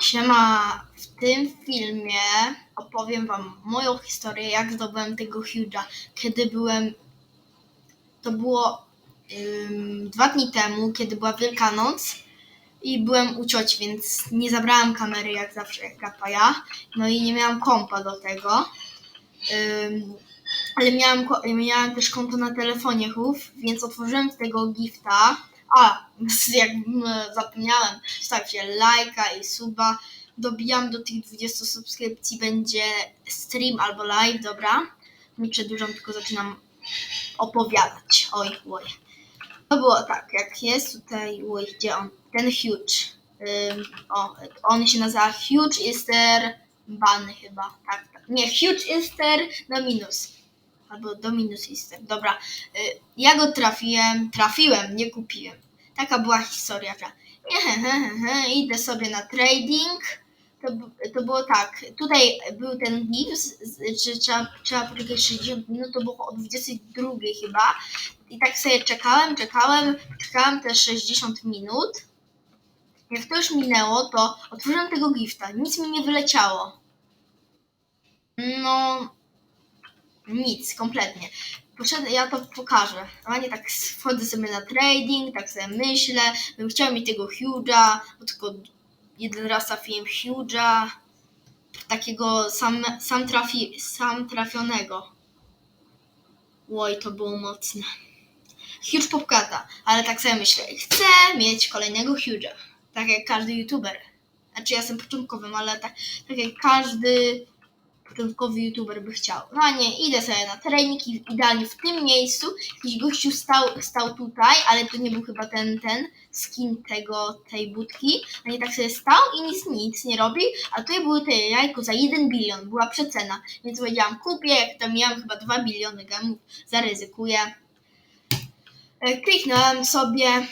Siema, w tym filmie opowiem wam moją historię, jak zdobyłem tego Huge'a. Kiedy byłem, to było dwa dni temu, kiedy była Wielkanoc i byłem u cioci, więc nie zabrałem kamery jak zawsze, jak kapa ja. No i nie miałam kompa do tego. Ale miałam, miałam też konto na telefonie HUF, więc otworzyłem tego gifta. A, jak mm, zapomniałem, stawcie lajka i suba. Dobijam do tych 20 subskrypcji, będzie stream albo live, dobra? Nie przedłużam, tylko zaczynam opowiadać. Oj, oj. To było tak, jak jest tutaj, oj, gdzie on? Ten huge. Ym, o, on się nazywa Huge Easter Bunny chyba. Tak, tak. Nie, Huge Easter Dominus. Albo Dominus Easter. Dobra. Y, ja go trafiłem, trafiłem, nie kupiłem. Taka była historia, idę sobie na trading. To, to było tak, tutaj był ten gips, że trzeba, trzeba poczekać 60 minut, to było o 22 chyba. I tak sobie czekałem, czekałem, czekałem te 60 minut. Jak to już minęło, to otworzyłem tego gifta. Nic mi nie wyleciało. No, nic, kompletnie. Poszedł, ja to pokażę. Normalnie tak wchodzę sobie na trading, tak sobie myślę, bym chciał mieć tego Huge'a, bo tylko jeden raz trafiłem Huge'a, takiego sam, sam, trafi, sam trafionego. Oj, to było mocne. Huge Popkata, ale tak sobie myślę, chcę mieć kolejnego Huge'a, tak jak każdy YouTuber. Znaczy ja jestem początkowym, ale tak, tak jak każdy początkowy youtuber by chciał. No a nie, idę sobie na trening i idealnie w tym miejscu jakiś gościu stał, stał tutaj, ale to nie był chyba ten, ten skin tego, tej budki. Nie tak sobie stał i nic, nic nie robi, a tutaj były te jajko za 1 bilion, była przecena. Więc powiedziałam, kupię, jak tam miałam chyba 2 biliony gemów, zaryzykuję. E, Kliknąłem sobie,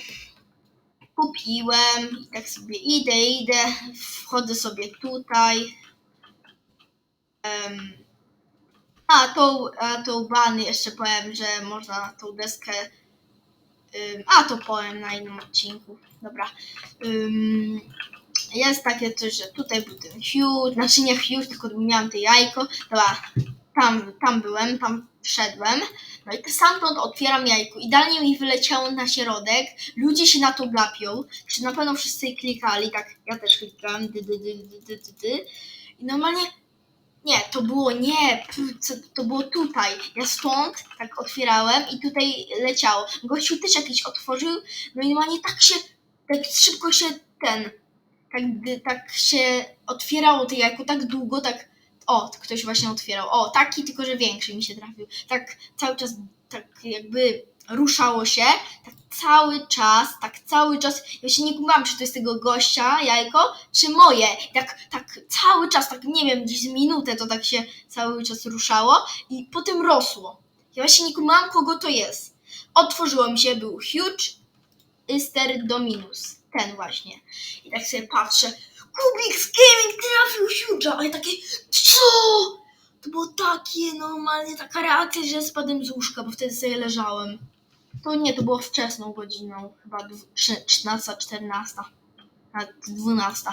kupiłem i tak sobie idę, idę, wchodzę sobie tutaj, A, tą, a tą bany jeszcze powiem, że można tą deskę. a, to powiem na innym odcinku. Dobra. Ym, jest takie coś, że tutaj był ten huge, znaczy nie huge, tylko miałam te jajko. Dobra, tam, tam byłem, tam wszedłem. No i stamtąd otwieram jajko. Idealnie mi wyleciało na środek. Ludzie się na to gapią. Czy na pewno wszyscy klikali, tak ja też klikałem. Dy, dy, dy, dy, dy, dy. I normalnie nie, to było nie, co- to było tutaj. Ja stąd tak otwierałem i tutaj leciało. Gościu też jakiś otworzył, no i normalnie tak się, tak szybko się ten, tak, tak się otwierało to jajko tak długo, tak, o, ktoś właśnie otwierał. O, taki, tylko że większy mi się trafił. Tak cały czas, tak jakby ruszało się, tak cały czas, tak cały czas. Ja się nie kumam, czy to jest tego gościa jajko, czy moje. Tak, tak cały czas, tak nie wiem, gdzieś z minutę to tak się cały czas ruszało i potem rosło. Ja właśnie nie kumałam, kogo to jest. Otworzyło mi się, był Huge Easter Dominus. Ten właśnie. I tak sobie patrzę. Kubik Gaming trafił Huge'a, a ja takie, co? To było takie normalnie, taka reakcja, że spadłem z łóżka, bo wtedy sobie leżałem. To nie, to było wczesną godziną, chyba dw- trze- 13, 14, nawet 12.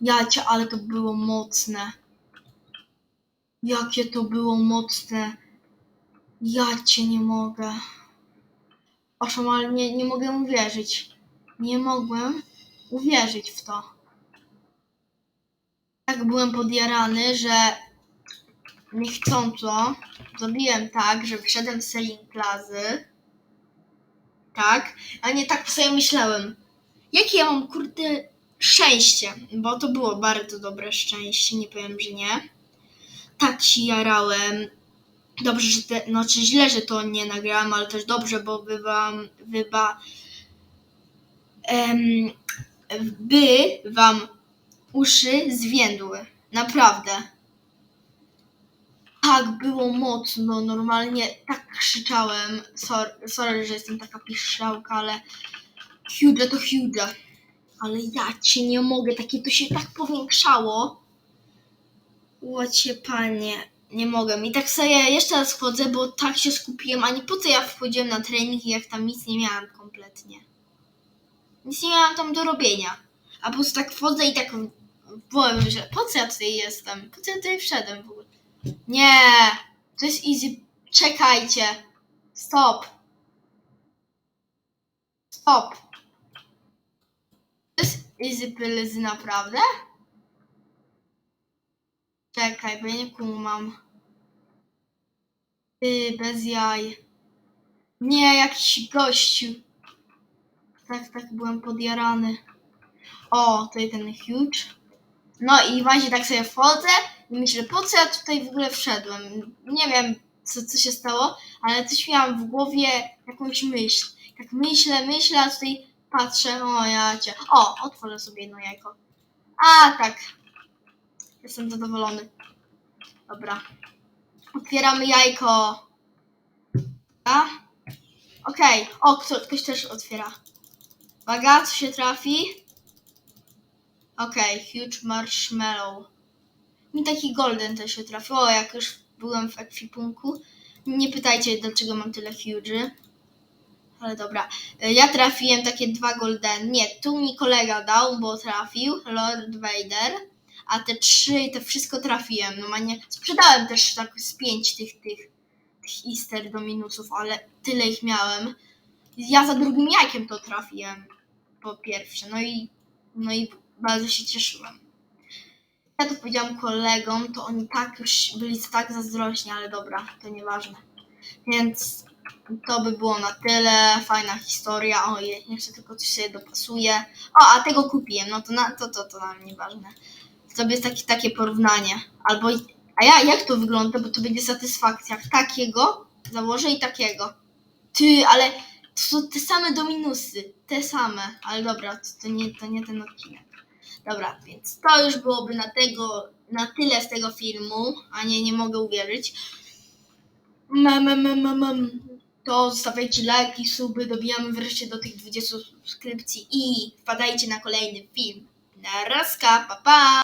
Jacie, ale to było mocne. Jakie to było mocne. Ja cię nie mogę. Owszem, ale nie, nie mogę uwierzyć. Nie mogłem uwierzyć w to. Tak byłem podjarany, że niechcąco zrobiłem tak, że wszedłem z selling plazy. Tak, a nie tak sobie myślałem. Jakie ja mam kurde szczęście, bo to było bardzo dobre szczęście, nie powiem, że nie. Tak się jarałem. Dobrze, że te, no czy źle, że to nie nagrałem, ale też dobrze, bo wybam, wyba, em, by wam uszy zwiędły. Naprawdę. Tak było mocno, normalnie tak krzyczałem. Sorry, sorry że jestem taka piszczałka, ale huge to huge. Ale ja cię nie mogę, takie to się tak powiększało. Łocie panie, nie mogę. I tak sobie jeszcze raz wchodzę, bo tak się skupiłem, a nie po co ja wchodziłem na trening, jak tam nic nie miałam kompletnie. Nic nie miałam tam do robienia. A po prostu tak wchodzę i tak Powiem źle. Po co ja tutaj jestem? Po co ja tutaj wszedłem w ogóle? Nie! To jest easy. Czekajcie. Stop. Stop. To jest easy pills naprawdę? Czekaj, bo ja nie kumam. Ty, bez jaj. Nie, jakiś gościu. Tak, tak, byłem podjarany. O, tutaj ten huge. No i właśnie tak sobie wchodzę myślę, po co ja tutaj w ogóle wszedłem? Nie wiem, co, co się stało, ale coś miałam w głowie, jakąś myśl. Tak myślę, myślę, a tutaj patrzę, o ja cię. O, otworzę sobie jedno jajko. A, tak. Jestem zadowolony. Dobra. Otwieramy jajko. A? Okej. O, kto, ktoś też otwiera. Uwaga, co się trafi? Okej, huge marshmallow. Mi taki golden też się trafił. O, jak już byłem w ekwipunku. Nie pytajcie, dlaczego mam tyle huge. Ale dobra. Y, Ja trafiłem takie dwa golden. Nie, tu mi kolega dał, bo trafił. Lord Vader. A te trzy, te wszystko trafiłem. No nie. Sprzedałem też tak z pięć tych, tych, tych Easter do minusów, ale tyle ich miałem. Ja za drugim jajkiem to trafiłem. Po pierwsze. No i, no i bardzo się cieszyłem. Ja to powiedziałam kolegom, to oni tak już byli tak zazdrośni, ale dobra, to nieważne. Więc to by było na tyle. Fajna historia. O, je- jeszcze tylko coś sobie dopasuję. O, a tego kupiłem. No to na, to, to, to nam nieważne. To jest taki, takie porównanie. Albo, a ja, jak to wygląda? Bo to będzie satysfakcja. Takiego założę i takiego. Ty, ale to są te same dominusy. Te same. Ale dobra, to, to, nie, to nie ten odcinek. Dobra, więc to już byłoby na tego, na tyle z tego filmu, a nie, nie mogę uwierzyć. Mam, mam, mam, mam. To zostawiajcie lajki, suby, dobijamy wreszcie do tych 20 subskrypcji i wpadajcie na kolejny film. Na razka, pa pa!